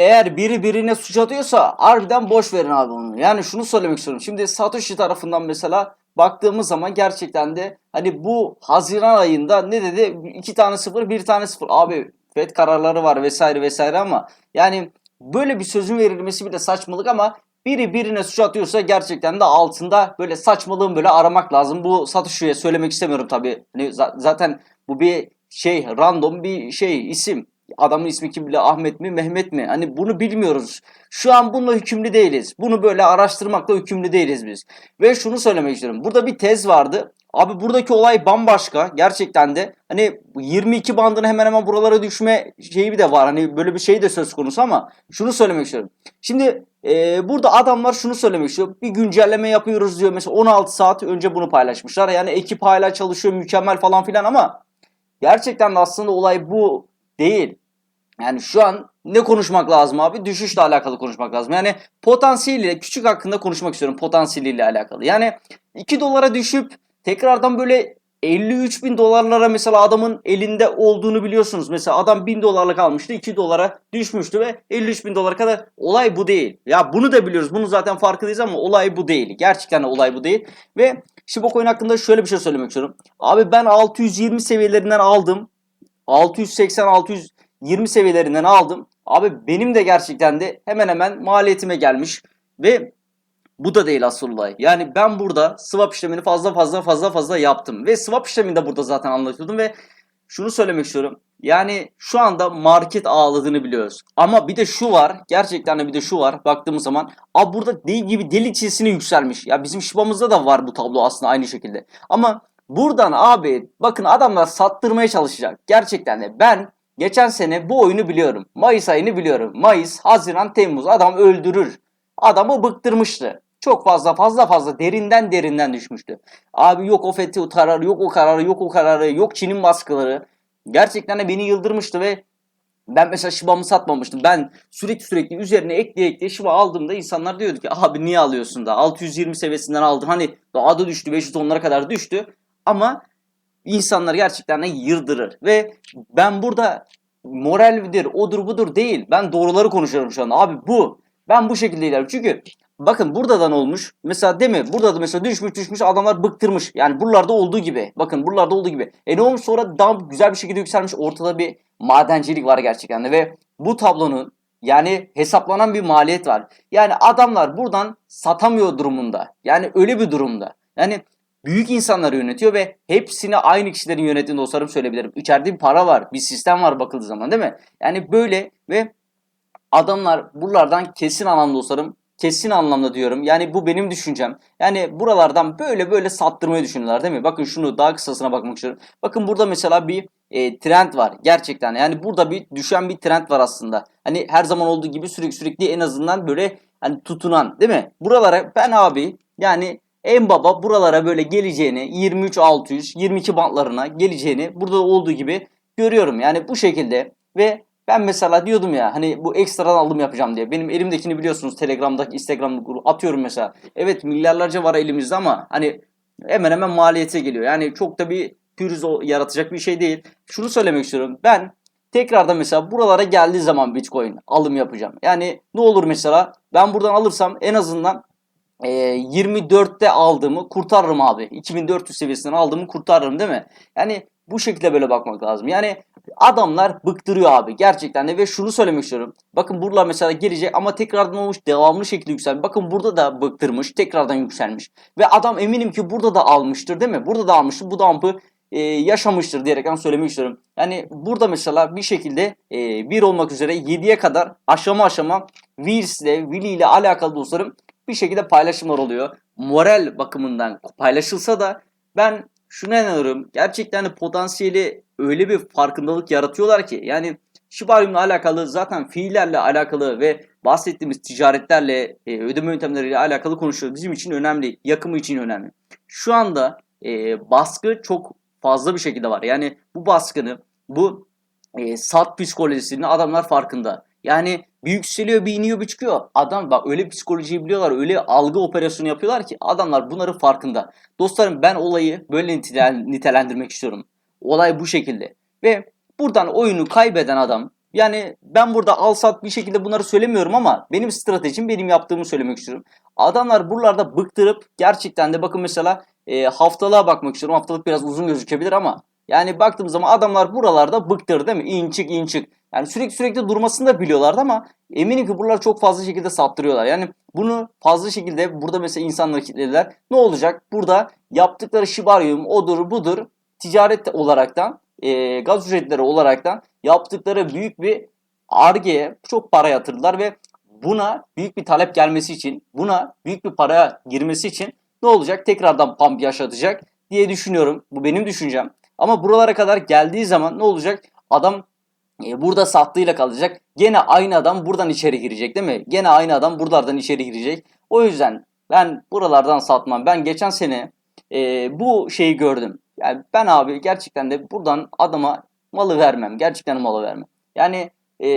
eğer biri birine suç atıyorsa harbiden boş verin abi onu. Yani şunu söylemek istiyorum. Şimdi Satoshi tarafından mesela baktığımız zaman gerçekten de hani bu Haziran ayında ne dedi? iki tane sıfır, bir tane sıfır. Abi FED kararları var vesaire vesaire ama yani böyle bir sözün verilmesi bile saçmalık ama biri birine suç atıyorsa gerçekten de altında böyle saçmalığın böyle aramak lazım. Bu Satoshi'ye söylemek istemiyorum tabii. Hani za- zaten bu bir şey random bir şey isim. Adamın ismi kim bile Ahmet mi Mehmet mi? Hani bunu bilmiyoruz. Şu an bununla hükümlü değiliz. Bunu böyle araştırmakla hükümlü değiliz biz. Ve şunu söylemek istiyorum. Burada bir tez vardı. Abi buradaki olay bambaşka. Gerçekten de hani 22 bandın hemen hemen buralara düşme şeyi de var. Hani böyle bir şey de söz konusu ama şunu söylemek istiyorum. Şimdi e, burada adamlar şunu söylemek istiyor. Bir güncelleme yapıyoruz diyor. Mesela 16 saat önce bunu paylaşmışlar. Yani ekip hala çalışıyor mükemmel falan filan ama gerçekten de aslında olay bu değil. Yani şu an ne konuşmak lazım abi? Düşüşle alakalı konuşmak lazım. Yani potansiyeliyle küçük hakkında konuşmak istiyorum potansiyeliyle alakalı. Yani 2 dolara düşüp tekrardan böyle 53 bin dolarlara mesela adamın elinde olduğunu biliyorsunuz. Mesela adam 1000 dolarlık almıştı 2 dolara düşmüştü ve 53 bin dolara kadar olay bu değil. Ya bunu da biliyoruz. Bunu zaten farkındayız ama olay bu değil. Gerçekten olay bu değil. Ve Shiba Coin hakkında şöyle bir şey söylemek istiyorum. Abi ben 620 seviyelerinden aldım. 680-620 seviyelerinden aldım. Abi benim de gerçekten de hemen hemen maliyetime gelmiş. Ve bu da değil asıl olay. Yani ben burada swap işlemini fazla fazla fazla fazla yaptım. Ve swap işlemini de burada zaten anlatıyordum ve şunu söylemek istiyorum. Yani şu anda market ağladığını biliyoruz. Ama bir de şu var. Gerçekten de bir de şu var. Baktığımız zaman. Abi burada değil gibi deli çizgisine yükselmiş. Ya bizim Shiba'mızda da var bu tablo aslında aynı şekilde. Ama buradan abi bakın adamlar sattırmaya çalışacak. Gerçekten de ben geçen sene bu oyunu biliyorum. Mayıs ayını biliyorum. Mayıs, Haziran, Temmuz adam öldürür. Adamı bıktırmıştı. Çok fazla fazla fazla derinden derinden düşmüştü. Abi yok o fethi kararı, yok o kararı, yok o kararı, yok Çin'in baskıları. Gerçekten de beni yıldırmıştı ve ben mesela Shiba'mı satmamıştım. Ben sürekli sürekli üzerine ekleye ekleye Shiba aldığımda insanlar diyordu ki abi niye alıyorsun da 620 seviyesinden aldın. Hani daha da düştü 510'lara kadar düştü. Ama insanlar gerçekten de yıldırır. Ve ben burada moraldir, odur budur değil. Ben doğruları konuşuyorum şu an. Abi bu. Ben bu şekilde ilerliyorum. Çünkü bakın burada da ne olmuş? Mesela değil mi? Burada da mesela düşmüş düşmüş adamlar bıktırmış. Yani buralarda olduğu gibi. Bakın buralarda olduğu gibi. E ne olmuş sonra daha güzel bir şekilde yükselmiş. Ortada bir madencilik var gerçekten de. Ve bu tablonun yani hesaplanan bir maliyet var. Yani adamlar buradan satamıyor durumunda. Yani öyle bir durumda. Yani büyük insanları yönetiyor ve hepsini aynı kişilerin yönettiğini dostlarım söyleyebilirim. İçeride bir para var, bir sistem var bakıldığı zaman değil mi? Yani böyle ve adamlar buralardan kesin anlamda dostlarım kesin anlamda diyorum. Yani bu benim düşüncem. Yani buralardan böyle böyle sattırmayı düşünüyorlar değil mi? Bakın şunu daha kısasına bakmak istiyorum. Bakın burada mesela bir e, trend var gerçekten. Yani burada bir düşen bir trend var aslında. Hani her zaman olduğu gibi sürekli sürekli en azından böyle hani tutunan değil mi? Buralara ben abi yani en baba buralara böyle geleceğini 23 600 22 bantlarına geleceğini burada olduğu gibi görüyorum. Yani bu şekilde ve ben mesela diyordum ya hani bu ekstradan alım yapacağım diye. Benim elimdekini biliyorsunuz Telegram'daki Instagram'da grubu atıyorum mesela. Evet milyarlarca var elimizde ama hani hemen hemen maliyete geliyor. Yani çok da bir pürüz yaratacak bir şey değil. Şunu söylemek istiyorum. Ben tekrardan mesela buralara geldiği zaman Bitcoin alım yapacağım. Yani ne olur mesela ben buradan alırsam en azından e, 24'te aldığımı kurtarırım abi. 2400 seviyesinden aldığımı kurtarırım değil mi? Yani bu şekilde böyle bakmak lazım. Yani adamlar bıktırıyor abi gerçekten de ve şunu söylemek istiyorum. Bakın buralar mesela gelecek ama tekrardan olmuş devamlı şekilde yükselmiş. Bakın burada da bıktırmış tekrardan yükselmiş. Ve adam eminim ki burada da almıştır değil mi? Burada da almıştır bu dampı e, yaşamıştır diyerekten söylemek istiyorum. Yani burada mesela bir şekilde e, bir olmak üzere 7'ye kadar aşama aşama Wills ile Willy ile alakalı dostlarım bir şekilde paylaşımlar oluyor. Moral bakımından paylaşılsa da ben şuna inanıyorum. Gerçekten de potansiyeli öyle bir farkındalık yaratıyorlar ki yani Shiba Inu'yla alakalı zaten fiillerle alakalı ve bahsettiğimiz ticaretlerle e, ödeme yöntemleriyle alakalı konuşuyoruz. Bizim için önemli. Yakımı için önemli. Şu anda e, baskı çok fazla bir şekilde var. Yani bu baskını bu e, sat psikolojisini adamlar farkında. Yani bir yükseliyor bir iniyor bir çıkıyor. Adam bak öyle psikolojiyi biliyorlar öyle algı operasyonu yapıyorlar ki adamlar bunların farkında. Dostlarım ben olayı böyle nitel- nitelendirmek istiyorum. Olay bu şekilde. Ve buradan oyunu kaybeden adam Yani ben burada al sat bir şekilde bunları söylemiyorum ama benim stratejim benim yaptığımı söylemek istiyorum. Adamlar buralarda bıktırıp gerçekten de bakın mesela e, haftalığa bakmak istiyorum. Haftalık biraz uzun gözükebilir ama yani baktığım zaman adamlar buralarda bıktırdı değil mi? İn çık in çık. Yani sürekli sürekli durmasını da biliyorlardı ama eminim ki buralar çok fazla şekilde saptırıyorlar. Yani bunu fazla şekilde burada mesela insanları kilitlediler. Ne olacak? Burada yaptıkları şibaryum odur budur ticaret olaraktan e, gaz ücretleri olaraktan yaptıkları büyük bir argeye çok para yatırdılar ve buna büyük bir talep gelmesi için buna büyük bir para girmesi için ne olacak? Tekrardan pump yaşatacak diye düşünüyorum. Bu benim düşüncem. Ama buralara kadar geldiği zaman ne olacak? Adam burada sattığıyla kalacak. Gene aynı adam buradan içeri girecek değil mi? Gene aynı adam buralardan içeri girecek. O yüzden ben buralardan satmam. Ben geçen sene e, bu şeyi gördüm. Yani ben abi gerçekten de buradan adama malı vermem. Gerçekten malı vermem. Yani e,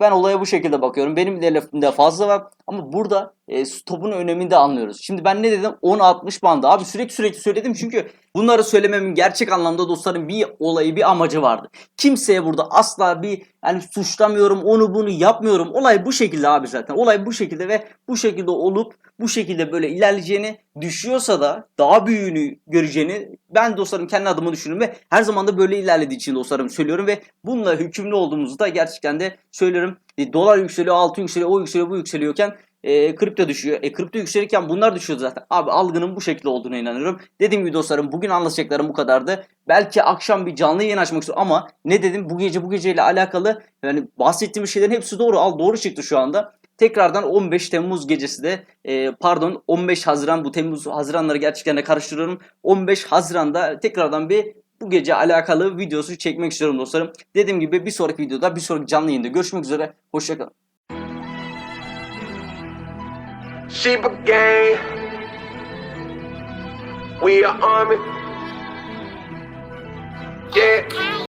ben olaya bu şekilde bakıyorum. Benim de lafımda fazla var. Ama burada e, stopun önemini de anlıyoruz. Şimdi ben ne dedim? 10-60 bandı. Abi sürekli sürekli söyledim çünkü bunları söylememin gerçek anlamda dostlarım bir olayı bir amacı vardı. Kimseye burada asla bir yani suçlamıyorum onu bunu yapmıyorum. Olay bu şekilde abi zaten. Olay bu şekilde ve bu şekilde olup bu şekilde böyle ilerleyeceğini düşüyorsa da daha büyüğünü göreceğini ben dostlarım kendi adıma düşünüyorum ve her zaman da böyle ilerlediği için dostlarım söylüyorum ve bununla hükümlü olduğumuzu da gerçekten de söylüyorum. E, dolar yükseliyor, altın yükseliyor, o yükseliyor, bu yükseliyorken e, kripto düşüyor. E kripto yükselirken bunlar düşüyor zaten. Abi algının bu şekilde olduğuna inanıyorum. Dediğim gibi dostlarım bugün anlatacaklarım bu kadardı. Belki akşam bir canlı yayın açmak istiyorum ama ne dedim bu gece bu geceyle alakalı yani bahsettiğim şeylerin hepsi doğru. Al doğru çıktı şu anda. Tekrardan 15 Temmuz gecesi de e, pardon 15 Haziran bu Temmuz Haziranları gerçekten de karıştırıyorum. 15 Haziran'da tekrardan bir bu gece alakalı videosu çekmek istiyorum dostlarım. Dediğim gibi bir sonraki videoda bir sonraki canlı yayında görüşmek üzere. Hoşçakalın. Sheba gang. We are army. Yeah.